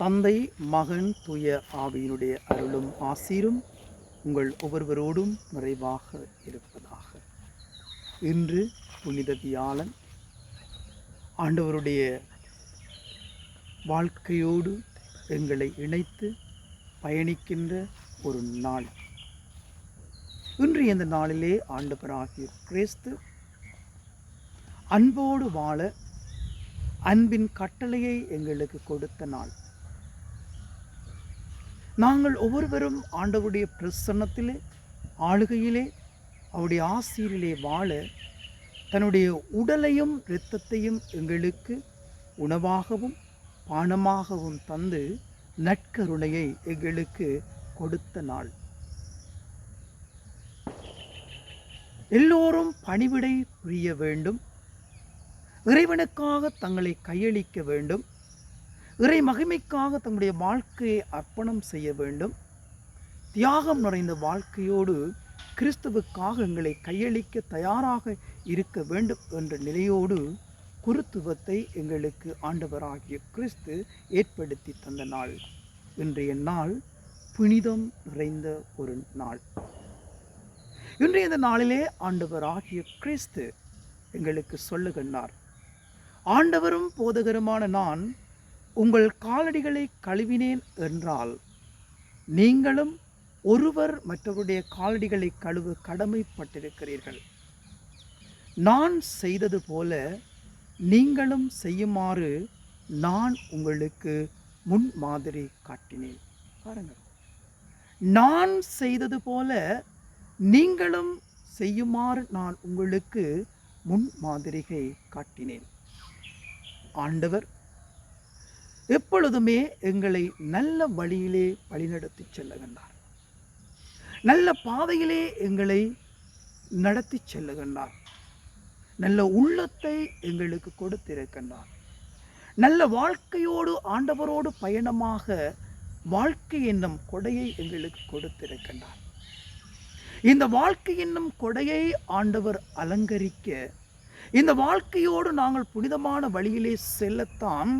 தந்தை மகன் தூய ஆவியினுடைய அருளும் ஆசீரும் உங்கள் ஒவ்வொருவரோடும் நிறைவாக இருப்பதாக. இன்று புனித வியாழன் ஆண்டவருடைய வாழ்க்கையோடு எங்களை இணைத்து பயணிக்கின்ற ஒரு நாள். இன்று இந்த நாளிலே ஆண்டவராகிய கிறிஸ்து அன்போடு வாழ அன்பின் கட்டளையை எங்களுக்கு கொடுத்த நாள். நாங்கள் ஒவ்வொருவரும் ஆண்டவருடைய பிரசன்னத்திலே ஆளுகையிலே அவருடைய ஆசிரியரிலே வாழ தன்னுடைய உடலையும் இரத்தத்தையும் எங்களுக்கு உணவாகவும் பானமாகவும் தந்து நட்கருணையை எங்களுக்கு கொடுத்த நாள். எல்லோரும் பணிவிடை புரிய வேண்டும். இறைவனுக்காக தங்களை கையளிக்க வேண்டும். இறை மகிமைக்காக தங்களுடைய வாழ்க்கையை அர்ப்பணம் செய்ய வேண்டும். தியாகம் நிறைந்த வாழ்க்கையோடு கிறிஸ்துவுக்காக எங்களை கையளிக்க தயாராக இருக்க வேண்டும் என்ற நிலையோடு குருத்துவத்தை எங்களுக்கு ஆண்டவராகிய கிறிஸ்து ஏற்படுத்தி தந்த நாள். இன்றைய நாள் புனிதம் நிறைந்த ஒரு நாள். இன்றைய இந்த நாளிலே ஆண்டவராகிய கிறிஸ்து எங்களுக்கு சொல்லுகின்றார். ஆண்டவரும் போதகருமான நான் உங்கள் காலடிகளை கழுவினேன் என்றால் நீங்களும் ஒருவர் மற்றவருடைய காலடிகளை கழுவ கடமைப்பட்டிருக்கிறீர்கள். நான் செய்தது போல நீங்களும் செய்யுமாறு நான் உங்களுக்கு முன் மாதிரி காட்டினேன். பாருங்கள். நான் செய்தது போல நீங்களும் செய்யுமாறு நான் உங்களுக்கு முன் மாதிரிகை காட்டினேன். ஆண்டவர் எப்பொழுதுமே எங்களை நல்ல வழியிலே வழிநடத்தி செல்லுகின்றார். நல்ல பாதையிலே எங்களை நடத்தி செல்லுகின்றார். நல்ல உள்ளத்தை எங்களுக்கு கொடுத்திருக்கின்றார். நல்ல வாழ்க்கையோடு ஆண்டவரோடு பயணமாக வாழ்க்கை என்னும் கொடையை எங்களுக்கு கொடுத்திருக்கின்றார். இந்த வாழ்க்கை என்னும் கொடையை ஆண்டவர் அலங்கரிக்க இந்த வாழ்க்கையோடு நாங்கள் புனிதமான வழியிலே செல்லத்தான்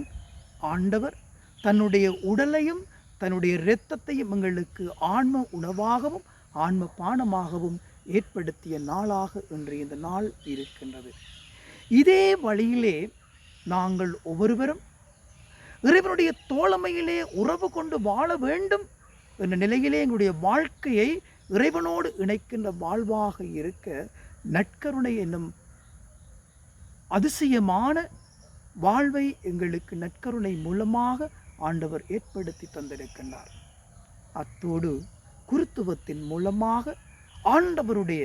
ஆண்டவர் தன்னுடைய உடலையும் தன்னுடைய இரத்தத்தையும் எங்களுக்கு ஆன்ம உணவாகவும் ஆன்ம பானமாகவும் ஏற்படுத்திய நாளாக இன்று இந்த நாள் இருக்கின்றது. இதே வழியிலே நாங்கள் ஒவ்வொருவரும் இறைவனுடைய தோழமையிலே உறவு கொண்டு வாழ வேண்டும் என்ற நிலையிலே எங்களுடைய வாழ்க்கையை இறைவனோடு இணைக்கின்ற வாழ்வாக இருக்க நற்கருணை என்னும் அதிசயமான வாழ்வை எங்களுக்கு நற்கருணை மூலமாக ஆண்டவர் ஏற்படுத்தி தந்திருக்கின்றார். அத்தோடு குருத்துவத்தின் மூலமாக ஆண்டவருடைய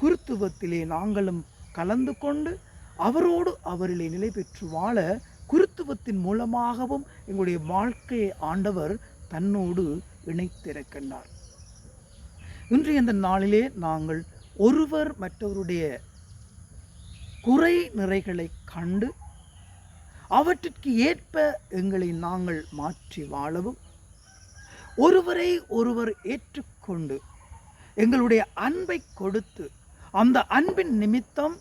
குருத்துவத்திலே நாங்களும் கலந்து கொண்டு அவரோடு அவரிலே நிலை பெற்று வாழ குருத்துவத்தின் மூலமாகவும் எங்களுடைய வாழ்க்கையை ஆண்டவர் தன்னோடு இணைத்திருக்கின்றார். இன்றைய இந்த நாளிலே நாங்கள் ஒருவர் மற்றவருடைய குறை நிறைகளை கண்டு அவற்றிற்கு ஏற்ப எங்களை நாங்கள் மாற்றி வாழவும். ஒருவரை ஒருவர் ஏற்றுக்கொண்டு எங்களுடைய அன்பை கொடுத்து அந்த அன்பின் நிமித்தம்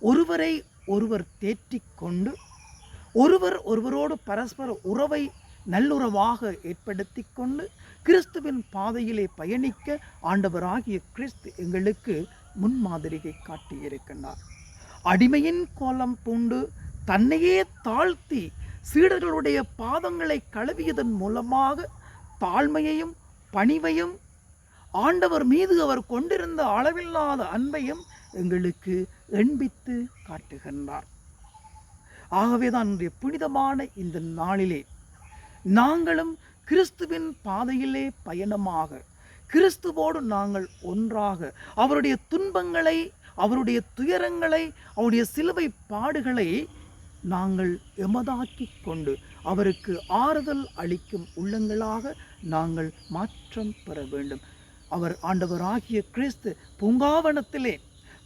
ஒருவரை ஒருவர் தேற்றிக்கொண்டு ஒருவர் ஒருவரோடு பரஸ்பர உறவை நல்லுறவாக ஏற்படுத்தி கொண்டு கிறிஸ்துவின் பாதையிலே பயணிக்க ஆண்டவராகிய கிறிஸ்து எங்களுக்கு முன்மாதிரியை காட்டியிருக்கின்றார். அடிமையின் கோலம் பூண்டு தன்னையே தாழ்த்தி சீடர்களுடைய பாதங்களை கழுவியதன் மூலமாக தாழ்மையையும் பணிவையும் ஆண்டவர் மீது அவர் கொண்டிருந்த அளவில்லாத அன்பையும் எங்களுக்கு எண்பித்து காட்டுகின்றார். ஆகவே தான் இன்றைய புனிதமான இந்த நாளிலே நாங்களும் கிறிஸ்துவின் பாதையிலே பயணமாக கிறிஸ்துவோடு நாங்கள் ஒன்றாக அவருடைய துன்பங்களை அவருடைய துயரங்களை அவருடைய சிலுவை பாடுகளை நாங்கள் எமதாக்கி கொண்டு அவருக்கு ஆறுதல் அளிக்கும் உள்ளங்களாக நாங்கள் மாற்றம் பெற வேண்டும். அவர் ஆண்டவராகிய கிறிஸ்து பூங்காவனத்திலே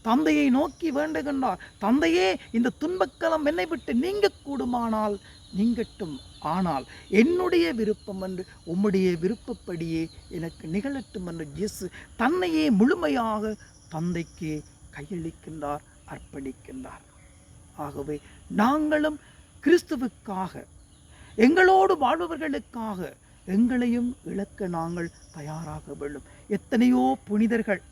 தந்தையை நோக்கி வேண்டுகின்றார். தந்தையே இந்த துன்பக்கலம் என்னை விட்டு நீங்க கூடுமானால் நீங்கட்டும் ஆனால் என்னுடைய விருப்பம் என்று உம்முடைய விருப்பப்படியே எனக்கு நிகழட்டும் என்று இயேசு தன்னையே முழுமையாக தந்தைக்கு கையளிக்கின்றார் அர்ப்பணிக்கின்றார். ஆகவே நாங்களும் கிறிஸ்துவுக்காக எங்களோடு வாழ்பவர்களுக்காக எங்களையும் இழக்க நாங்கள் தயாராக வேண்டும். எத்தனையோ புனிதர்கள்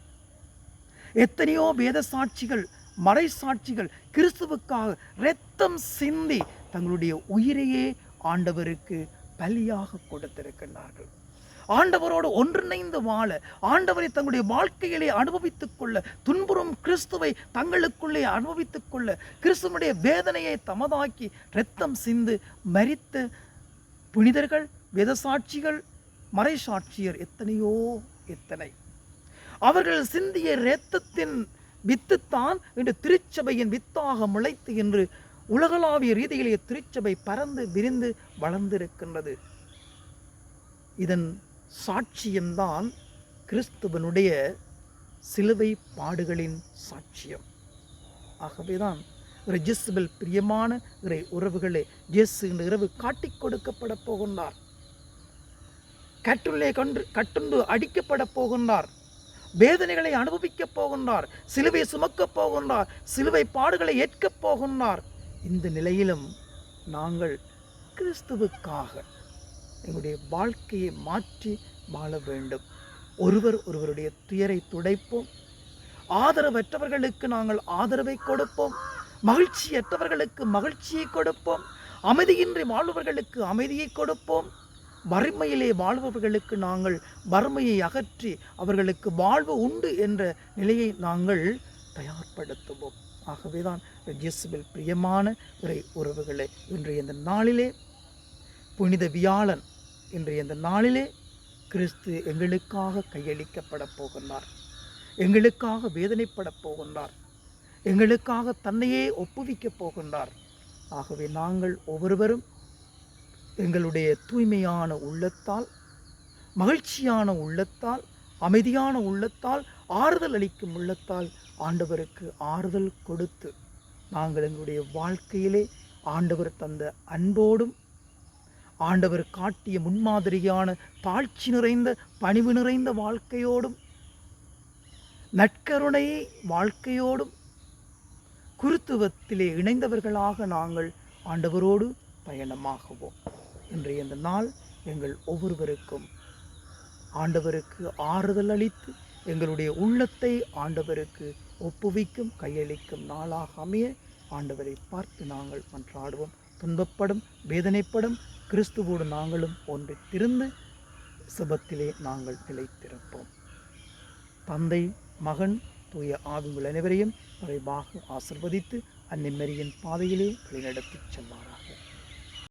எத்தனையோ வேத சாட்சிகள் மறை சாட்சிகள் கிறிஸ்துவுக்காக இரத்தம் சிந்தி தங்களுடைய உயிரையே ஆண்டவருக்கு பலியாக கொடுத்திருக்கின்றார்கள். ஆண்டவரோடு ஒன்றிணைந்து வாழ ஆண்டவரை தங்களுடைய வாழ்க்கையிலே அனுபவித்துக் கொள்ள துன்புறும் கிறிஸ்துவை தங்களுக்குள்ளே அனுபவித்துக் கொள்ள கிறிஸ்துவனுடைய வேதனையை தமதாக்கி இரத்தம் சிந்து மறித்த புனிதர்கள் வேதசாட்சிகள் மறைசாட்சியர் எத்தனையோ எத்தனை. அவர்கள் சிந்திய இரத்தத்தின் வித்துத்தான் இன்று திருச்சபையின் வித்தாக முளைத்து என்று உலகளாவிய ரீதியிலே திருச்சபை பறந்து விரிந்து வளர்ந்திருக்கின்றது. இதன் சாட்சியம்தான் கிறிஸ்துவனுடைய சிலுவை பாடுகளின் சாட்சியம். ஆகவேதான் ஒரு ஜெசுபல் பிரியமான இறை உறவுகளை ஜெஸ் இந்த இரவு காட்டிக் கொடுக்கப்பட போகின்றார். கட்டுள்ளே கன்று கட்டுண்டு அடிக்கப்பட போகின்றார். வேதனைகளை அனுபவிக்கப் போகின்றார். சிலுவை சுமக்கப் போகின்றார். சிலுவை பாடுகளை ஏற்கப் போகின்றார். இந்த நிலையிலும் நாங்கள் கிறிஸ்துவுக்காக எங்களுடைய வாழ்க்கையை மாற்றி வாழ வேண்டும். ஒருவர் ஒருவருடைய துயரை துடைப்போம். ஆதரவற்றவர்களுக்கு நாங்கள் ஆதரவை கொடுப்போம். மகிழ்ச்சியற்றவர்களுக்கு மகிழ்ச்சியை கொடுப்போம். அமைதியின்றி வாழ்பவர்களுக்கு அமைதியை கொடுப்போம். வறுமையிலே வாழ்பவர்களுக்கு நாங்கள் வறுமையை அகற்றி அவர்களுக்கு வாழ்வு உண்டு என்ற நிலையை நாங்கள் தயார்படுத்துவோம். ஆகவேதான் ஜெசுபில் பிரியமான இறை உறவுகளை. இன்றைய இந்த நாளிலே புனித வியாழன் இன்றைய இந்த நாளிலே கிறிஸ்து எங்களுக்காக கையளிக்கப்பட போகின்றார். எங்களுக்காக வேதனைப்பட போகின்றார். எங்களுக்காக தன்னையே ஒப்புவிக்கப் போகின்றார். ஆகவே நாங்கள் ஒவ்வொருவரும் எங்களுடைய தூய்மையான உள்ளத்தால் மகிழ்ச்சியான உள்ளத்தால் அமைதியான உள்ளத்தால் ஆறுதல் அளிக்கும் உள்ளத்தால் ஆண்டவருக்கு ஆறுதல் கொடுத்து நாங்கள் எங்களுடைய வாழ்க்கையிலே ஆண்டவர் தந்த அன்போடும் ஆண்டவர் காட்டிய முன்மாதிரியான தாழ்ச்சி நிறைந்த பணிவு நிறைந்த வாழ்க்கையோடும் நற்கருணை வாழ்க்கையோடும் குருத்துவத்திலே இணைந்தவர்களாக நாங்கள் ஆண்டவரோடு பயணமாகுவோம். இன்றைய இந்த நாள் எங்கள் ஒவ்வொருவருக்கும் ஆண்டவருக்கு ஆறுதல் அளித்து எங்களுடைய உள்ளத்தை ஆண்டவருக்கு ஒப்புவிக்கும் கையளிக்கும் நாளாக அமைய ஆண்டவரை பார்த்து நாங்கள் மன்றாடுவோம். துன்பப்படும் வேதனைப்படும் கிறிஸ்துவோடு நாங்களும் ஒன்று திருந்து சுபத்திலே நாங்கள் நிலைத்திருப்போம். தந்தை மகன் தூய ஆவிகள் அனைவரையும் குறைவாக ஆசிர்வதித்து அன்னை பாதையிலே வழிநடத்திச் செல்வாராம்